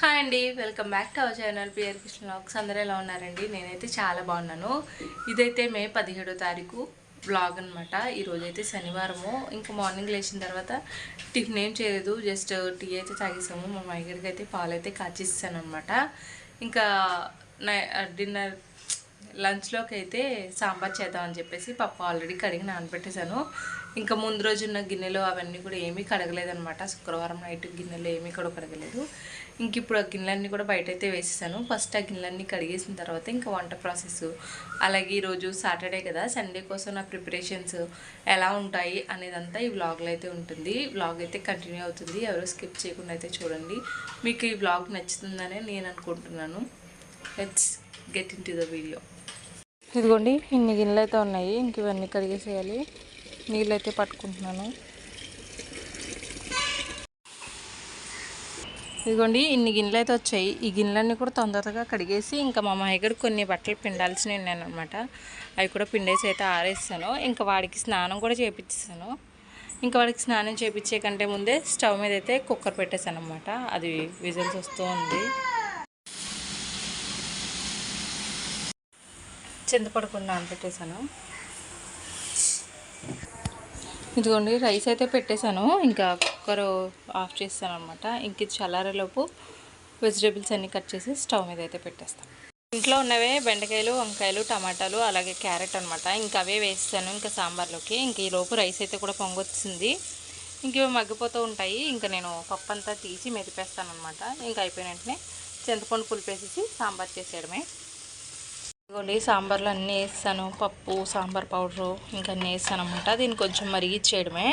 Hi అండి welcome back to our channel PR Krishna vlogs అందరూ ఎలా ఉన్నారండి? నేనైతే చాలా బాగున్నాను. ఇదైతే మే పదిహేడో తారీఖు బ్లాగ్ అనమాట ఈరోజైతే శనివారము. ఇంకా మార్నింగ్ లేచిన తర్వాత టిఫిన్ ఏం చేయలేదు. జస్ట్ టీ అయితే తాగేసాము. మా మైగడికి అయితే పాలు అయితే కాచిస్తాను అనమాట ఇంకా నై డిన్నర్ లంచ్లోకి అయితే సాంబార్ చేద్దామని చెప్పేసి పప్పు ఆల్రెడీ కడిగి నానబెట్టేశాను. ఇంకా ముందు రోజు ఉన్న గిన్నెలు అవన్నీ కూడా ఏమీ కడగలేదనమాట శుక్రవారం నైట్ గిన్నెలు ఏమీ కూడా కడగలేదు. ఇంక ఇప్పుడు ఆ గిన్నెలన్నీ కూడా బయట అయితే వేసేసాను. ఫస్ట్ ఆ గిన్నెలన్నీ కడిగేసిన తర్వాత ఇంకా వంట ప్రాసెస్. అలాగే ఈరోజు సాటర్డే కదా సండే కోసం నా ప్రిపరేషన్స్ ఎలా ఉంటాయి అనేదంతా ఈ వ్లాగ్లో అయితే ఉంటుంది. వ్లాగ్ అయితే కంటిన్యూ అవుతుంది. ఎవరు స్కిప్ చేయకుండా అయితే చూడండి. మీకు ఈ వ్లాగ్ నచ్చుతుందనే నేను అనుకుంటున్నాను. Let's get into the video ఇదిగోండి ఇన్ని గిన్నెలు అయితే ఉన్నాయి. ఇంక ఇవన్నీ కడిగేసేయాలి. నీళ్ళు అయితే పట్టుకుంటున్నాను. ఇదిగోండి ఇన్ని గిన్నెలు అయితే వచ్చాయి ఈ గిన్నెలన్నీ కూడా తొందరగా కడిగేసి ఇంకా మా మాయగడు కొన్ని బట్టలు పిండాల్సినవి ఉన్నాను అనమాట అవి కూడా పిండేసి అయితే ఆరేసాను ఇంకా వాడికి స్నానం కూడా చేపించాను ఇంకా వాడికి స్నానం చేయించే కంటే ముందే స్టవ్ మీద అయితే కుక్కర్ పెట్టేశాను అనమాట అది విజిల్స్ వస్తూ ఉంది. చింతపడకుండా నానబెట్టేశాను ఇదిగోండి రైస్ అయితే పెట్టేశాను. ఇంకా కుక్కర్ ఆఫ్ చేస్తాను అనమాట ఇంక ఇది చల్లారేలోపు వెజిటేబుల్స్ అన్నీ కట్ చేసి స్టవ్ మీద అయితే పెట్టేస్తాను ఇంట్లో ఉన్నవే బెండకాయలు వంకాయలు టమాటాలు అలాగే క్యారెట్ అనమాట ఇంకా అవే వేస్తాను ఇంకా సాంబార్లోకి. ఇంక ఈలోపు రైస్ అయితే కూడా పొంగొచ్చింది. ఇంక మగ్గిపోతూ ఉంటాయి. ఇంకా నేను పప్పు అంతా తీసి మెదిపేస్తాను అనమాట ఇంకా అయిపోయిన వెంటనే చింతపండు పులిపేసేసి సాంబార్ చేసేయడమే. ఇదిగోండి సాంబార్లో అన్నీ వేస్తాను. పప్పు సాంబార్ పౌడరు ఇంకా అన్నీ వేస్తాను అనమాట దీన్ని కొంచెం మరిగిచ్చేయడమే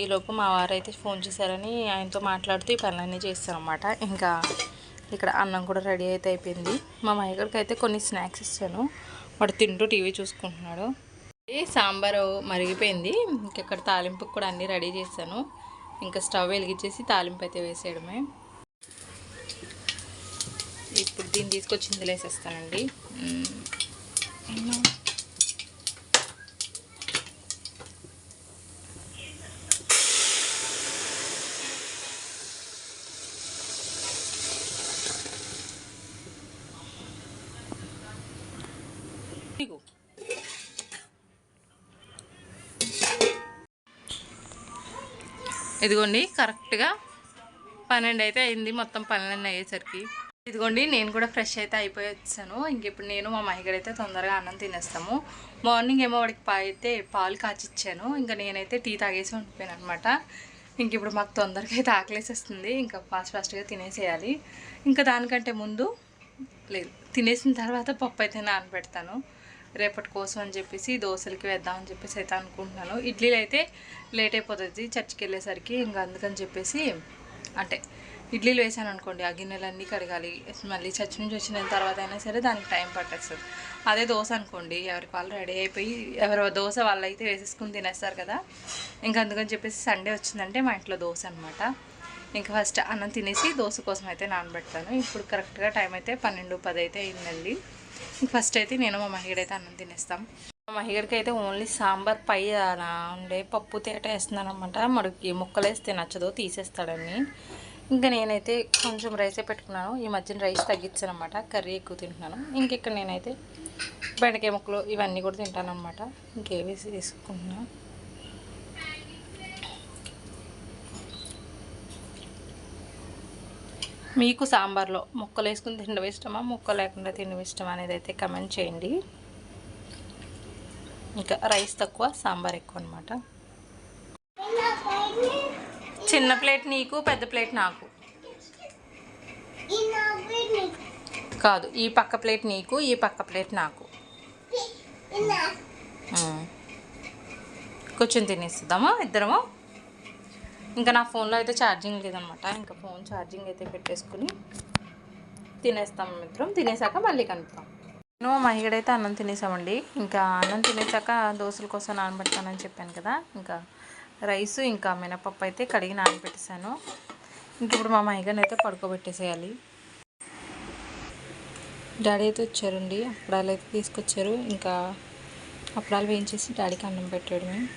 ఈలోపు మా వారు అయితే ఫోన్ చేశారని ఆయనతో మాట్లాడుతూ ఈ పనులన్నీ చేస్తాను అనమాట ఇంకా ఇక్కడ అన్నం కూడా రెడీ అయితే అయిపోయింది. మా మాయగడికి అయితే కొన్ని స్నాక్స్ ఇచ్చాను. వాడు తింటూ టీవీ చూసుకుంటున్నాడు. ఈ సాంబారు మరిగిపోయింది. ఇంకా ఇక్కడ తాలింపుకి కూడా అన్నీ రెడీ చేశాను. ఇంకా స్టవ్ వెలిగించేసి తాలింపు అయితే వేసేయడమే. ఇప్పుడు దీన్ని తీసుకొచ్చి ఇందులో వేసేస్తానండి. ఇదిగోండి కరెక్ట్గా పన్నెండు అయితే అయింది మొత్తం పన్నెండు అయ్యేసరికి. ఇదిగోండి నేను కూడా ఫ్రెష్ అయితే అయిపోయి వచ్చాను. ఇంక ఇప్పుడు నేను మా మహిగడ అయితే తొందరగా అన్నం తినేస్తాము. మార్నింగ్ ఏమో వాడికి పా అయితే పాలు కాచిచ్చాను. ఇంకా నేనైతే టీ తాగేసి ఉండిపోయాను అనమాట ఇంక ఇప్పుడు మాకు తొందరగా అయితే ఆకలేసేస్తుంది. ఇంకా ఫాస్ట్ ఫాస్ట్గా తినేసేయాలి. ఇంకా దానికంటే ముందు లేదు తినేసిన తర్వాత పప్పు అయితే నానబెడతాను. రేపటి కోసం అని చెప్పేసి దోశలకి వేద్దామని చెప్పేసి అయితే అనుకుంటున్నాను. ఇడ్లీలు అయితే లేట్ అయిపోతుంది చర్చికి వెళ్ళేసరికి ఇంకా అందుకని చెప్పేసి అంటే ఇడ్లీలు వేసాను అనుకోండి ఆ గిన్నెలన్నీ కడగాలి. మళ్ళీ చర్చి నుంచి వచ్చిన తర్వాత అయినా సరే దానికి టైం పట్టేస్తుంది. అదే దోశ అనుకోండి ఎవరికి వాళ్ళు రెడీ అయిపోయి ఎవరో దోశ వాళ్ళు అయితే వేసేసుకుని తినేస్తారు కదా. ఇంకా అందుకని చెప్పేసి సండే వచ్చిందంటే మా ఇంట్లో దోశ అనమాట ఇంకా ఫస్ట్ అన్నం తినేసి దోశ కోసం అయితే నానబెడతాను. ఇప్పుడు కరెక్ట్గా టైం అయితే పన్నెండు పది అయితే అయిందండి. ఫస్ట్ అయితే నేను మా మహిగడైతే అన్నం తినేస్తాం. మా మహిగడికి అయితే ఓన్లీ సాంబార్ పై అలా ఉండే పప్పు తేట వేస్తున్నాను అనమాట మడికి ముక్కలు వేస్తే నచ్చదో తీసేస్తాడని. ఇంకా నేనైతే కొంచెం రైసే పెట్టుకున్నాను. ఈ మధ్యన రైస్ తగ్గించాను అనమాట కర్రీ ఎక్కువ తింటున్నాను. ఇంకెక్కడ నేనైతే బెండకాయ ముక్కలు ఇవన్నీ కూడా తింటాను అనమాట ఇంకేవేసి తీసుకుంటున్నాను మీకు సాంబార్లో ముక్కలు వేసుకుని తినడం ఇష్టమా? ముక్క లేకుండా తినడం ఇష్టమా అనేది అయితే కమెంట్ చేయండి. ఇంకా రైస్ తక్కువ సాంబార్ ఎక్కువ అనమాట చిన్న ప్లేట్ నీకు పెద్ద ప్లేట్ నాకు. కాదు ఈ పక్క ప్లేట్ నీకు ఈ పక్క ప్లేట్ నాకు. కూర్చొని తినేస్తుందామా ఇద్దరము? ఇంకా నా ఫోన్లో అయితే ఛార్జింగ్ లేదనమాట. ఇంకా ఫోన్ ఛార్జింగ్ అయితే పెట్టేసుకుని తినేస్తాం మిత్రం. తినేసాక మళ్ళీ కలుపుతాం నేను మహిగడైతే అన్నం తినేసామండి. ఇంకా అన్నం తినేసాక దోశల కోసం నానబెడతానని చెప్పాను కదా. ఇంకా రైసు ఇంకా మినపప్పు అయితే కడిగి నానబెట్టేశాను. ఇంక ఇప్పుడు మా మైగన్ అయితే పడుకోబెట్టేసేయాలి. డాడీ అయితే వచ్చారండి. అప్పడాలు అయితే తీసుకొచ్చారు. ఇంకా అప్పడాలు వేయించేసి డాడీకి అన్నం పెట్టాడు మేము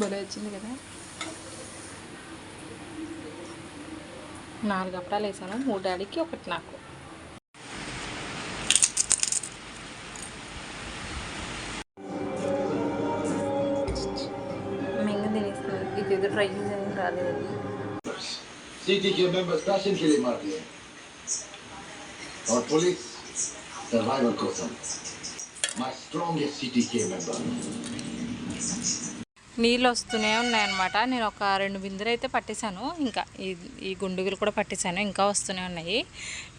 బలే వచ్చింది కదా. నాలుగు అప్పడాలు వేసాను. మూడు డాడీకి ఒకటి నాకు. ట్రై రాలేదు కోసం. నీళ్ళు వస్తూనే ఉన్నాయన్నమాట. నేను ఒక రెండు బిందులు అయితే పట్టేశాను. ఇంకా ఈ ఈ గుండుగులు కూడా పట్టేశాను. ఇంకా వస్తూనే ఉన్నాయి.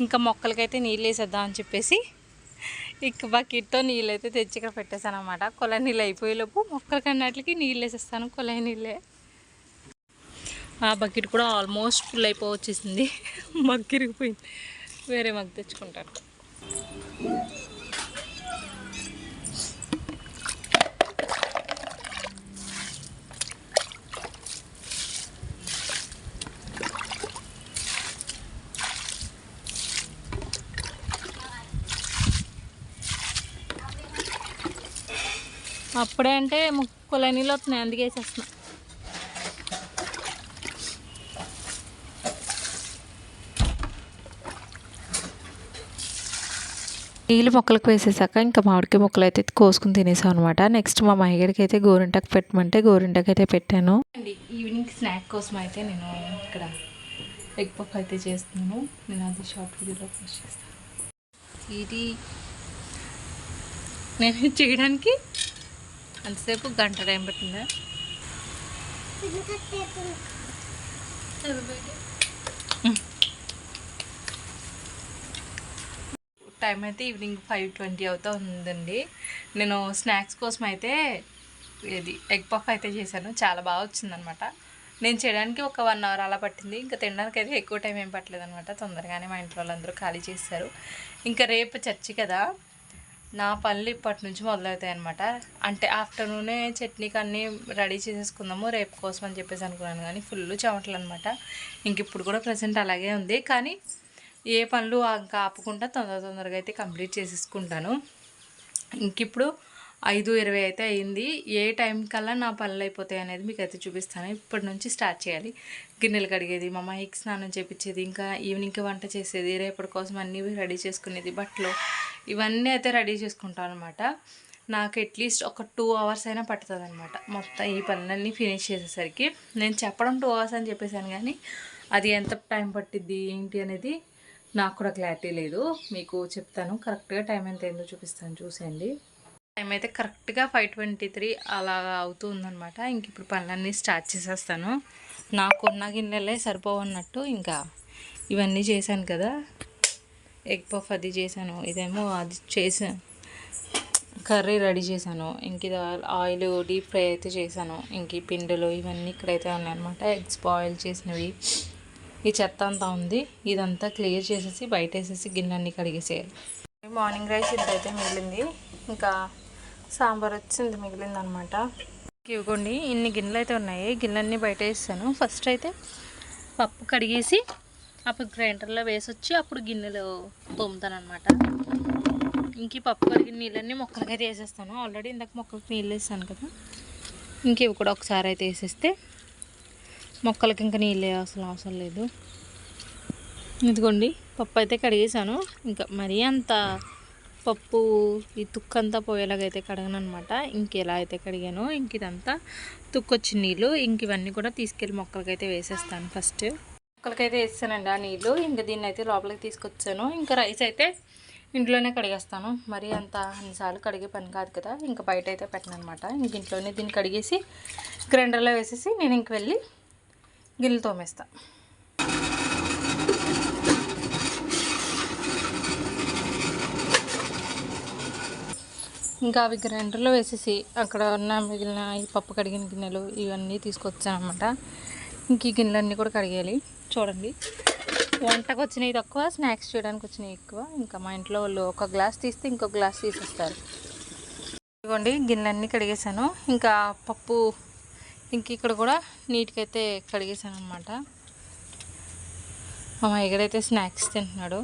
ఇంకా మొక్కలకైతే నీళ్ళు వేసేద్దాం అని చెప్పేసి ఇక బకెట్తో నీళ్ళు అయితే తెచ్చి ఇక్కడ పెట్టేశాను అనమాట కొల నీళ్ళు అయిపోయేలోపు మొక్కలకి అన్నట్లకి నీళ్ళు వేసేస్తాను. కొల నీళ్ళే ఆ బకెట్ కూడా ఆల్మోస్ట్ ఫుల్ అయిపో వచ్చేసింది మగ్గు ఇరిగిపోయింది వేరే మగ్గు తెచ్చుకుంటాను. అప్పుడే అంటే ముక్కుల నీళ్ళు వస్తున్నాయి అందుకే వేసేస్తున్నా నీళ్ళు మొక్కలకు వేసేసాక ఇంకా మామిడికాయ మొక్కలు అయితే కోసుకుని తినేసాం అనమాట నెక్స్ట్ మా మహిగడికి అయితే గోరింటాకు పెట్టమంటే గోరింటాకు అయితే పెట్టాను. అండి ఈవినింగ్ స్నాక్ కోసం అయితే నేను ఇక్కడ ఎగ్ పఫ్ అయితే చేస్తున్నాను. నేను అది షార్ట్ వీడియోలో పోస్ట్ చేస్తాను. ఇది నేను చేయడానికి అంతసేపు గంట టైం పట్టిందా? టైం అయితే ఈవినింగ్ ఫైవ్ ట్వంటీ అవుతా ఉందండి. నేను స్నాక్స్ కోసం అయితే ఇది ఎగ్ పఫ్ అయితే చేశాను. చాలా బాగా వచ్చిందనమాట. నేను చేయడానికి ఒక వన్ అవర్ అలా పట్టింది. ఇంకా తినడానికి అయితే ఎక్కువ టైం ఏం పట్టలేదు అనమాట తొందరగానే మా ఇంట్లో వాళ్ళందరూ ఖాళీ చేస్తారు ఇంకా రేపు చర్చి కదా. నా పనులు ఇప్పటి నుంచి మొదలవుతాయి అనమాట అంటే ఆఫ్టర్నూనే చట్నీకి అన్నీ రెడీ చేసేసుకుందాము. రేపు కోసం అని చెప్పేసి అనుకున్నాను. కానీ ఫుల్ చెమటలు అనమాట ఇంక ఇప్పుడు కూడా ప్రజెంట్ అలాగే ఉంది. కానీ ఏ పనులు ఇంకా ఆపకుండా తొందర తొందరగా అయితే కంప్లీట్ చేసేసుకుంటాను. ఇంక ఇప్పుడు ఐదు ఇరవై అయితే అయింది. ఏ టైం కల్లా నా పనులు అయిపోతాయి అనేది మీకు అయితే చూపిస్తాను. ఇప్పటి నుంచి స్టార్ట్ చేయాలి. గిన్నెలు కడిగేది మా అమ్మాయికి స్నానం చేపించేది ఇంకా ఈవినింగ్కి వంట చేసేది రేపటి కోసం అన్నీ రెడీ చేసుకునేది బట్టలు ఇవన్నీ అయితే రెడీ చేసుకుంటాను అనమాట నాకు అట్లీస్ట్ ఒక టూ అవర్స్ అయినా పడుతుంది అనమాట మొత్తం ఈ పనులన్నీ ఫినిష్ చేసేసరికి. నేను చెప్పడం టూ అవర్స్ అని చెప్పేసాను కానీ అది ఎంత టైం పట్టిద్ది ఏంటి అనేది నాకు కూడా క్లారిటీ లేదు. మీకు చెప్తాను. కరెక్ట్గా టైం ఎంత ఏందో చూపిస్తాను. చూసేయండి. టైం అయితే కరెక్ట్గా ఫైవ్ ట్వంటీ త్రీ అలా అవుతూ ఉందన్నమాట ఇంక ఇప్పుడు పనులన్నీ స్టార్ట్ చేసేస్తాను. నాకున్న గిన్నెలే సరిపోవన్నట్టు ఇంకా ఇవన్నీ చేశాను కదా. ఎగ్ పఫ్ అది చేశాను. ఇదేమో అది చేసాను కర్రీ రెడీ చేశాను. ఇంక ఇది ఆయిల్ డీప్ ఫ్రై అయితే చేశాను. ఇంక పిండిలు ఇవన్నీ ఇక్కడైతే ఉన్నాయన్నమాట. ఎగ్స్ బాయిల్ చేసినవి. ఈ చెత్త అంతా ఉంది. ఇదంతా క్లియర్ చేసేసి బయట వేసేసి గిన్నె కడిగేసేయాలి మార్నింగ్ రైస్ ఇదైతే మిగిలింది. ఇంకా సాంబార్ వచ్చింది మిగిలింది అనమాట ఇవ్వకండి ఇన్ని గిన్నెలు అయితే ఉన్నాయి. గిన్నెలన్నీ బయట వేసాను ఫస్ట్ అయితే పప్పు కడిగేసి అప్పుడు గ్రైండర్లో వేసి వచ్చి అప్పుడు గిన్నెలు తోముతాను అనమాట ఇంక పప్పు కడిగిన నీళ్ళన్నీ మొక్కలకైతే వేసేస్తాను. ఆల్రెడీ ఇందాక మొక్కలకి నీళ్ళు వేసాను కదా. ఇంక ఇవి కూడా ఒకసారి అయితే వేసేస్తే మొక్కలకి ఇంకా నీళ్ళు అసలు అవసరం లేదు. ఇదిగోండి పప్పు అయితే కడిగేసాను ఇంకా మరీ అంత పప్పు ఈ తుక్కంతా పోయేలాగైతే కడగను అనమాట ఇంక ఎలా అయితే కడిగానో. ఇంక ఇదంతా తుక్కొచ్చిన నీళ్ళు ఇంక ఇవన్నీ కూడా తీసుకెళ్ళి మొక్కలకైతే వేసేస్తాను ఫస్ట్. మొక్కలకైతే వేస్తానండి ఆ నీళ్ళు. ఇంక దీన్ని అయితే లోపలికి తీసుకొచ్చాను. ఇంకా రైస్ అయితే ఇంట్లోనే కడిగేస్తాను. మరి అంత అన్నిసార్లు కడిగే పని కాదు కదా. ఇంకా బయట అయితే పెట్టను అనమాట ఇంక ఇంట్లోనే దీన్ని కడిగేసి గ్రైండర్లో వేసేసి నేను ఇంక వెళ్ళి గిన్నెలు తోమేస్తా. ఇంకా అవి గ్రైండర్లో వేసేసి అక్కడ ఉన్న మిగిలిన ఈ పప్పు కడిగిన గిన్నెలు ఇవన్నీ తీసుకొచ్చానమాట అనమాట ఇంక ఈ గిన్నెలన్నీ కూడా కడిగేయాలి. చూడండి. వంటకు వచ్చినవి తక్కువ స్నాక్స్ చేయడానికి వచ్చినవి ఎక్కువ. ఇంకా మా ఇంట్లో వాళ్ళు ఒక గ్లాస్ తీస్తే ఇంకో గ్లాస్ తీసేస్తారు. ఇదిగోండి గిన్నెలన్నీ కడిగేసాను ఇంకా పప్పు ఇంక ఇక్కడ కూడా నీట్గా అయితే కడిగేసాను అనమాట మా ఎగడైతే స్నాక్స్ తింటున్నాడు.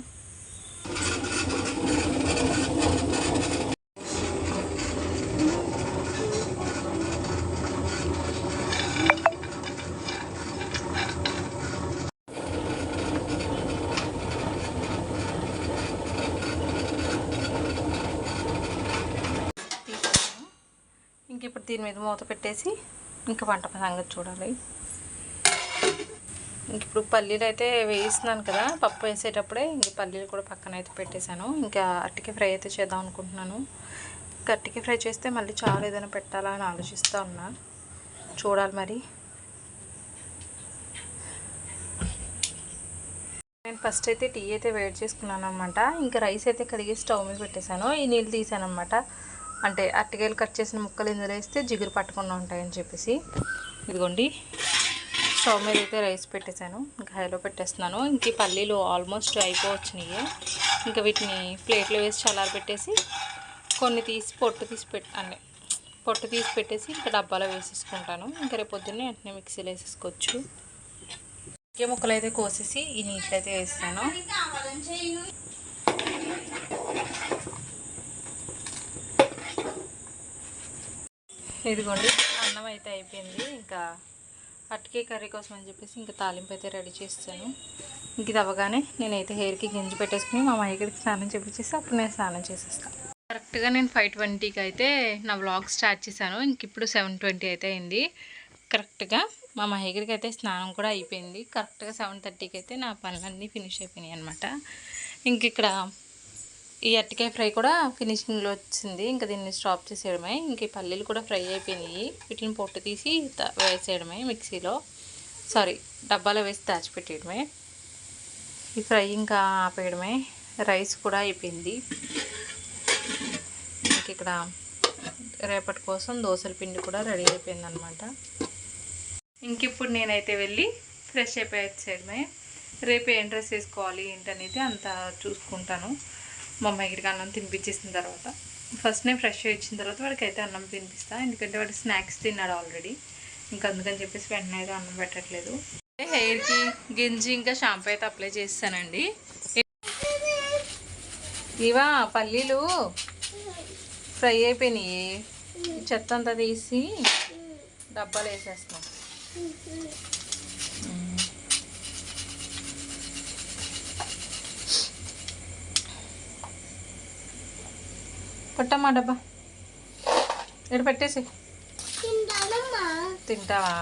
ఇంక ఇప్పుడు దీని మీద మూత పెట్టేసి ఇంకా వంట సంగతి చూడాలి. ఇంక ఇప్పుడు పల్లీలు అయితే వేయిస్తున్నాను కదా పప్పు వేసేటప్పుడే ఇంక పల్లీలు కూడా పక్కన అయితే పెట్టేశాను. ఇంకా అట్టికి ఫ్రై అయితే చేద్దాం అనుకుంటున్నాను. ఇంకా ఫ్రై చేస్తే మళ్ళీ చాలా ఏదైనా పెట్టాలా అని ఆలోచిస్తూ ఉన్నా. చూడాలి మరి. నేను ఫస్ట్ అయితే టీ అయితే వేడి చేసుకున్నాను అనమాట ఇంకా రైస్ అయితే కడిగి స్టవ్ మీద పెట్టేశాను. ఈ నీళ్ళు తీసాను అనమాట అంటే అరటికాయలు కట్ చేసిన ముక్కలు ఇందులో వేస్తే జిగురు పట్టకుండా ఉంటాయని చెప్పేసి. ఇదిగోండి. స్టవ్ మీద అయితే రైస్ పెట్టేశాను. ఇంకా హైలో పెట్టేస్తున్నాను. ఇంక పల్లీలు ఆల్మోస్ట్ అయిపోవచ్చినాయి. ఇంకా వీటిని ప్లేట్లో వేసి చల్లారి పెట్టేసి కొన్ని తీసి పొట్టు తీసి పెట్ అంటే పొట్టు తీసి పెట్టేసి ఇంకా డబ్బాలో వేసేసుకుంటాను. ఇంకా రేపు పొద్దున్నే వెంటనే మిక్సీలో వేసేసుకోవచ్చు. ఇంకే ముక్కలు అయితే కోసేసి ఈ నీటిలో అయితే వేస్తాను. ఇదిగోండి అన్నం అయితే అయిపోయింది. ఇంకా అట్కే కర్రీ కోసం అని చెప్పేసి ఇంకా తాలింపు అయితే రెడీ చేస్తాను. ఇంక ఇది అవ్వగానే నేనైతే హెయిర్కి గింజి పెట్టేసుకుని మా మాయగడికి స్నానం చేపించేసి అప్పుడు నేను స్నానం చేసేస్తాను కరెక్ట్గా నేను ఫైవ్ ట్వంటీకి అయితే నా వ్లాగ్ స్టార్ట్ చేశాను. ఇంక ఇప్పుడు సెవెన్ ట్వంటీ అయితే అయింది. కరెక్ట్గా మా మహేగడికి అయితే స్నానం కూడా అయిపోయింది. కరెక్ట్గా సెవెన్ థర్టీకి అయితే నా పనులన్నీ ఫినిష్ అయిపోయినాయి అనమాట ఇంక ఇక్కడ ఈ అరటికాయ ఫ్రై కూడా ఫినిషింగ్లో వచ్చింది. ఇంకా దీన్ని స్టాప్ చేసేయడమే. ఇంక ఈ పల్లీలు కూడా ఫ్రై అయిపోయినాయి. వీటిని పొట్టు తీసి త- వేసేయడమే మిక్సీలో. సారీ డబ్బాలో వేసి దాచిపెట్టేయడమే. ఈ ఫ్రై ఇంకా ఆపేయడమే. రైస్ కూడా అయిపోయింది. ఇంక ఇక్కడ రేపటి కోసం దోశల పిండి కూడా రెడీ అయిపోయింది అనమాట ఇంక ఇప్పుడు నేనైతే వెళ్ళి ఫ్రెష్ అయిపోయి వచ్చేయడమే. రేపు ఏం డ్రెస్ వేసుకోవాలి ఏంటనేది అంతా చూసుకుంటాను. మా అమ్మాయికి అన్నం తినిపించేసిన తర్వాత ఫస్ట్ నేను ఫ్రెష్ ఇచ్చిన తర్వాత వాడికి అయితే అన్నం తినిపిస్తా. ఎందుకంటే వాడు స్నాక్స్ తిన్నాడు ఆల్రెడీ ఇంకా అందుకని చెప్పేసి వెంటనే అయితే అన్నం పెట్టట్లేదు. హెయిర్కి గింజి ఇంకా షాంపూ అయితే అప్లై చేస్తానండి. ఇవా పల్లీలు ఫ్రై అయిపోయినాయి. చెత్త అంతా తీసి డబ్బాలు వేసేస్తాం పట్టమ్మా డబ్బా. ఇక్కడ పెట్టేసి. తింటావా.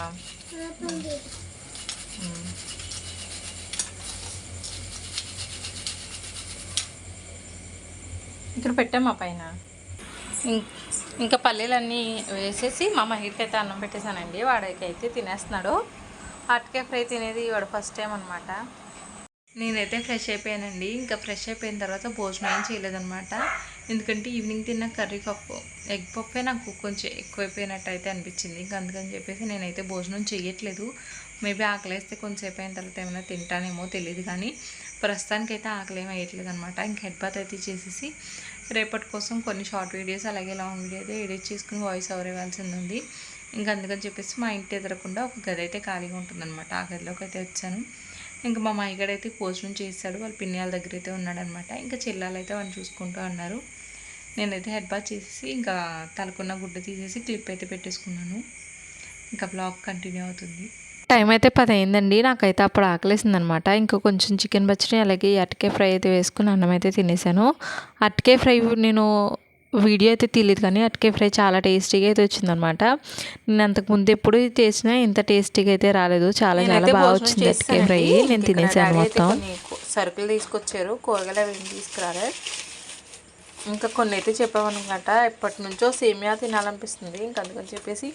ఇక్కడ పెట్టామా పైన. ఇంకా పల్లీలన్నీ వేసేసి మా మహిళకి అయితే అన్నం పెట్టేశానండి. వాడికి అయితే తినేస్తున్నాడు. అటుకే ఫ్రై తినేది వాడు ఫస్ట్ టైం అనమాట నేనైతే ఫ్రెష్ అయిపోయానండి. ఇంకా ఫ్రెష్ అయిపోయిన తర్వాత భోజనం ఏం చేయలేదనమాట ఎందుకంటే ఈవినింగ్ తిన్న కర్రీ పప్పు ఎగ్ పప్పే నాకు కొంచెం ఎక్కువైపోయినట్టు అయితే అనిపించింది. ఇంకా అందుకని చెప్పేసి నేనైతే భోజనం చేయట్లేదు మేబీ ఆకలేస్తే కొంచెంసేపు అయిన తర్వాత ఏమైనా తింటానేమో తెలియదు కానీ ప్రస్తుతానికైతే ఆకలి ఏం వేయట్లేదు అనమాట ఇంక హెడ్ బాత్ అయితే చేసేసి రేపటి కోసం కొన్ని షార్ట్ వీడియోస్ అలాగే లాంగ్ వీడియో అయితే ఎడిట్ చేసుకుని వాయిస్ ఓవర్ ఇవ్వాల్సింది ఉంది. ఇంకా అందుకని చెప్పేసి మా ఇంటి ఎదురకుండా ఒక గది అయితే ఖాళీగా ఉంటుందన్నమాట. ఆ గదిలోకి అయితే వచ్చాను. ఇంకా మా మాయగాడు అయితే భోజనం చేశాడు వాళ్ళ పిన్యాల దగ్గర అయితే ఉన్నాడనమాట ఇంకా చెల్లాలైతే అయితే వాళ్ళు చూసుకుంటూ అన్నారు. నేనైతే హెడ్ బాత్ చేసేసి ఇంకా తలకున్న గుడ్డ తీసేసి క్లిప్ అయితే పెట్టేసుకున్నాను. ఇంకా బ్లాగ్ కంటిన్యూ అవుతుంది. టైం అయితే పది అయిందండి నాకైతే అప్పుడు ఆకలేసింది అనమాట ఇంకా కొంచెం చికెన్ పచ్చడి అలాగే ఈ ఫ్రై అయితే వేసుకుని అన్నం అయితే తినేసాను. అరటికాయ ఫ్రై నేను వీడియో అయితే తెలియదు కానీ అరటికాయ ఫ్రై చాలా టేస్టీగా అయితే వచ్చిందనమాట. నేను అంతకుముందు ఎప్పుడు చేసినా ఇంత టేస్టీగా అయితే రాలేదు. చాలా చాలా బాగా వచ్చింది అరటికాయ ఫ్రై. నేను తినేసాను మొత్తం. సరుకులు తీసుకొచ్చారు. కూరగాయలు అవి తీసుకురాలే. ఇంకా కొన్ని అయితే చెప్పామన్నమాట ఎప్పటి నుంచో సేమియా తినాలనిపిస్తుంది. ఇంకా అందుకని చెప్పేసి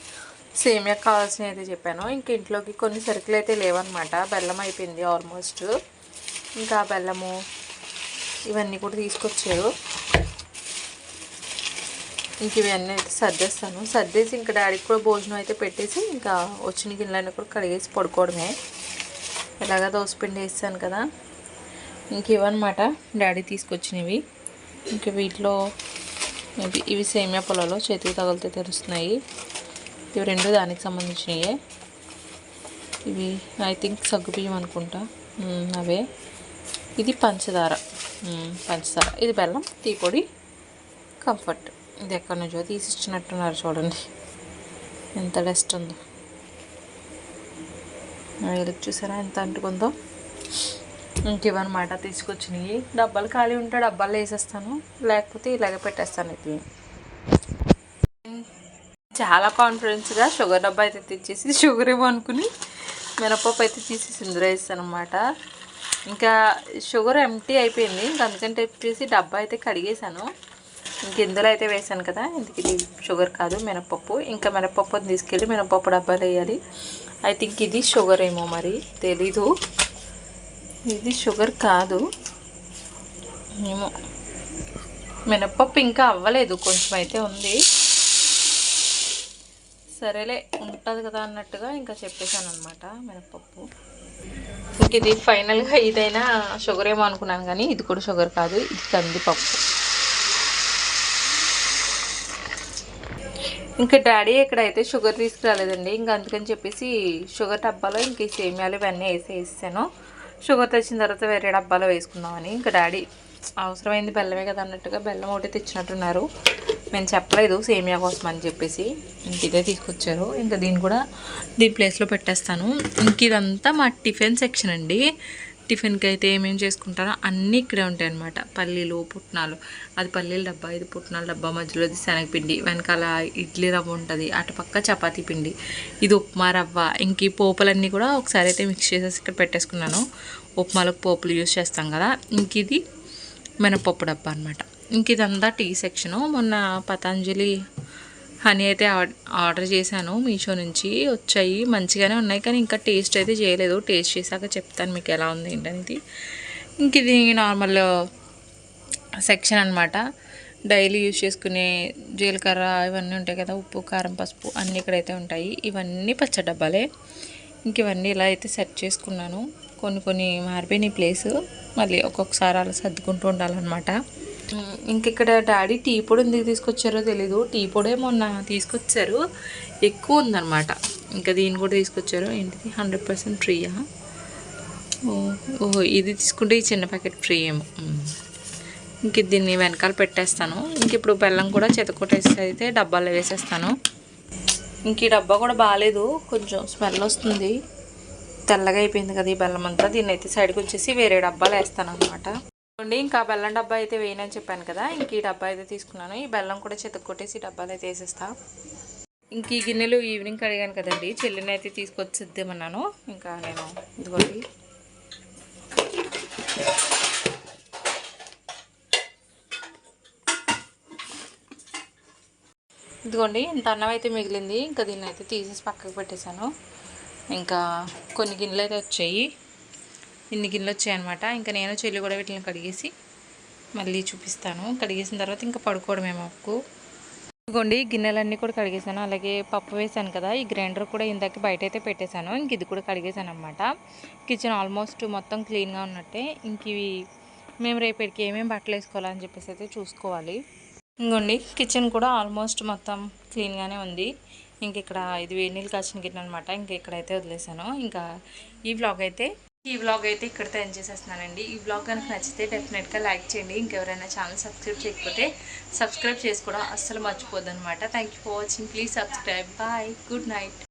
సేమియా కావాల్సినవి అయితే చెప్పాను. ఇంక ఇంట్లోకి కొన్ని సరుకులు అయితే లేవన్నమాట బెల్లం అయిపోయింది ఆల్మోస్ట్. ఇంకా బెల్లము ఇవన్నీ కూడా తీసుకొచ్చారు. ఇంక ఇవన్నీ అయితే సర్దేస్తాను. సర్దేసి ఇంకా డాడీకి కూడా భోజనం అయితే పెట్టేసి ఇంకా వచ్చిన గిన్నెలన్నీ కూడా కడిగేసి పడుకోవడమే. ఇలాగా దోసపిండి వేస్తాను కదా. ఇంక ఇవన్నమాట డాడీ తీసుకొచ్చినవి. ఇంక వీటిలో మేబీ ఇవి సేమియా పొలాలో చేతికి తగిలితే తెరుస్తున్నాయి ఇవి రెండు దానికి సంబంధించినవే ఇవి ఐ థింక్ సగ్గుబియ్యం అనుకుంటా. అవే. ఇది పంచదార. పంచదార. ఇది బెల్లం టీ పొడి కంఫర్ట్. ఇది ఎక్కడి నుంచో తీసిచ్చినట్టున్నారు చూడండి. ఎంత డస్ట్ ఉందో. వీళ్ళకి చూసారా ఎంత అంటుకుందో? ఇంకేమన్నమాట తీసుకొచ్చినాయి. డబ్బాలు ఖాళీ ఉంటే డబ్బాలు వేసేస్తాను. లేకపోతే ఇలాగే పెట్టేస్తాను ఇది. చాలా కాన్ఫిడెన్స్గా షుగర్ డబ్బా అయితే తెచ్చేసి షుగర్ ఏమో అనుకుని మినపప్పు అయితే తీసి ఇందులో అనమాట ఇంకా షుగర్ ఎంటీ అయిపోయింది. ఇంకా అందుకని చెప్పేసి డబ్బా అయితే కడిగేశాను. ఇంక అయితే వేసాను కదా ఇందుకు ఇది షుగర్ కాదు మినపప్పు ఇంకా మినపప్పుని తీసుకెళ్ళి మినపప్పు డబ్బాలు వేయాలి. ఐ థింక్ ఇది షుగర్ ఏమో మరి తెలీదు. ఇది షుగర్ కాదు. ఏమో. మినపప్పు ఇంకా అవ్వలేదు కొంచెం అయితే ఉంది. సరేలే ఉంటుంది కదా అన్నట్టుగా ఇంకా చెప్పేశాను అనమాట మినపప్పు ఇంక ఇది ఫైనల్గా ఇదైనా షుగర్ ఏమో అనుకున్నాను కానీ ఇది కూడా షుగర్ కాదు ఇది కందిపప్పు. ఇంకా డాడీ ఇక్కడైతే షుగర్ తీసుకురాలేదండి. ఇంకా అందుకని చెప్పేసి షుగర్ డబ్బాలో ఇంక ఈ సేమియాలు ఇవన్నీ వేసి వేసాను షుగర్ తెచ్చిన తర్వాత వేరే డబ్బాలో వేసుకుందామని. ఇంకా డాడీ అవసరమైంది బెల్లమే కదా అన్నట్టుగా బెల్లం ఒకటి తెచ్చినట్టున్నారు. మేము చెప్పలేదు సేమియా కోసం అని చెప్పేసి. ఇంక ఇదే తీసుకొచ్చారు. ఇంకా దీన్ని కూడా దీని ప్లేస్లో పెట్టేస్తాను. ఇంక ఇదంతా మా టిఫిన్ సెక్షన్ అండి. టిఫిన్కి అయితే ఏమేమి చేసుకుంటారో అన్నీ ఇక్కడే ఉంటాయి అన్నమాట పల్లీలు పుట్నాలు. అది పల్లీల డబ్బా ఇది పుట్నాల డబ్బా మధ్యలో అది శనగపిండి వెనకాల ఇడ్లీ రవ్వ ఉంటుంది అటుపక్క చపాతీ పిండి ఇది ఉప్మా రవ్వ ఇంక ఈ పోపులన్నీ కూడా ఒకసారి అయితే మిక్స్ చేసేసి ఇక్కడ పెట్టేసుకున్నాను. ఉప్మాలకు పోపులు యూస్ చేస్తాం కదా ఇంక ఇది మినపప్పు డబ్బా అనమాట ఇంక ఇదంతా టీ సెక్షను. మొన్న పతంజలి హనీ అయితే ఆర్డర్ చేశాను మీషో నుంచి. వచ్చాయి మంచిగానే ఉన్నాయి కానీ ఇంకా టేస్ట్ అయితే చేయలేదు. టేస్ట్ చేశాక చెప్తాను మీకు ఎలా ఉంది ఏంటనేది. ఇంక ఇది నార్మల్ సెక్షన్ అనమాట డైలీ యూజ్ చేసుకునే జీలకర్ర ఇవన్నీ ఉంటాయి కదా ఉప్పు కారం పసుపు అన్నీ ఇక్కడైతే ఉంటాయి. ఇవన్నీ పచ్చ డబ్బాలే. ఇంక ఇవన్నీ ఇలా అయితే సెట్ చేసుకున్నాను. కొన్ని కొన్ని మారిపోయినాయి ప్లేస్. మళ్ళీ ఒక్కొక్కసారి అలా సర్దుకుంటూ ఉండాలన్నమాట. ఇక్కడ డాడీ టీ పొడి ఎందుకు తీసుకొచ్చారో తెలీదు. టీ పొడే మొన్న తీసుకొచ్చారు. ఎక్కువ ఉందన్నమాట. ఇంకా దీన్ని కూడా తీసుకొచ్చారు. ఏంటిది? హండ్రెడ్ పర్సెంట్ ఫ్రీయా? ఓహో ఇది తీసుకుంటే ఈ చిన్న ప్యాకెట్ ఫ్రీ ఏమో. ఇంక దీన్ని వెనకాల పెట్టేస్తాను. ఇంక ఇప్పుడు బెల్లం కూడా చెతకొట్టేసి అయితే డబ్బాలో వేసేస్తాను. ఇంక ఈ డబ్బా కూడా బాగాలేదు కొంచెం స్మెల్ వస్తుంది. తెల్లగా అయిపోయింది కదా ఈ బెల్లం అంతా. దీన్ని అయితే సైడ్కి వచ్చేసి వేరే డబ్బాలు వేస్తాను అనమాట అండి ఇంకా బెల్లం డబ్బా అయితే వేయనని చెప్పాను కదా ఇంక ఈ డబ్బా అయితే తీసుకున్నాను. ఈ బెల్లం కూడా చెతకొట్టేసి డబ్బాలు అయితే వేసేస్తా. ఇంక ఈ గిన్నెలు ఈవినింగ్ కడిగాను కదండి చెల్లిని అయితే తీసుకొచ్చిద్దామన్నాను. ఇంకా నేను ఇదిగోండి. ఇదిగోండి ఇంత అన్నం అయితే మిగిలింది. ఇంకా దీన్ని అయితే తీసేసి పక్కకు పెట్టేశాను. ఇంకా కొన్ని గిన్నెలు అయితే వచ్చాయి. ఇన్ని గిన్నెలు వచ్చాయి అనమాట ఇంకా నేను చెల్లి కూడా వీటిని కడిగేసి మళ్ళీ చూపిస్తాను. కడిగేసిన తర్వాత ఇంకా పడుకోవడమే మాకు ఇదిగోండి గిన్నెలన్నీ కూడా కడిగేసాను. అలాగే పప్పు వేసాను కదా ఈ గ్రైండర్ కూడా ఇందాక బయట అయితే పెట్టేశాను. ఇంక ఇది కూడా కడిగేసాను అనమాట కిచెన్ ఆల్మోస్ట్ మొత్తం క్లీన్గా ఉన్నట్టే. ఇంక ఇవి మేము రేపటికి ఏమేమి బట్టలు వేసుకోవాలని చెప్పేసి అయితే చూసుకోవాలి. ఇంకోండి కిచెన్ కూడా ఆల్మోస్ట్ మొత్తం క్లీన్గానే ఉంది. ఇంక ఇక్కడ ఇది వేడి నీళ్ళు కాచిన గిన్నె అనమాట ఇంక ఇక్కడైతే వదిలేసాను ఇంకా ఈ బ్లాగ్ అయితే ఈ వ్లాగ్ అయితే ఇక్కడితో ఎండ్ చేసేస్తున్నానండి. ఈ వ్లాగ్ కనుక నచ్చితే డెఫినెట్గా లైక్ చేయండి. ఇంకెవరైనా ఛానల్ సబ్స్క్రైబ్ చేయకపోతే సబ్స్క్రైబ్ చేసుకోవడం అస్సలు మర్చిపోద్దు అనమాట thank you for watching please subscribe bye good night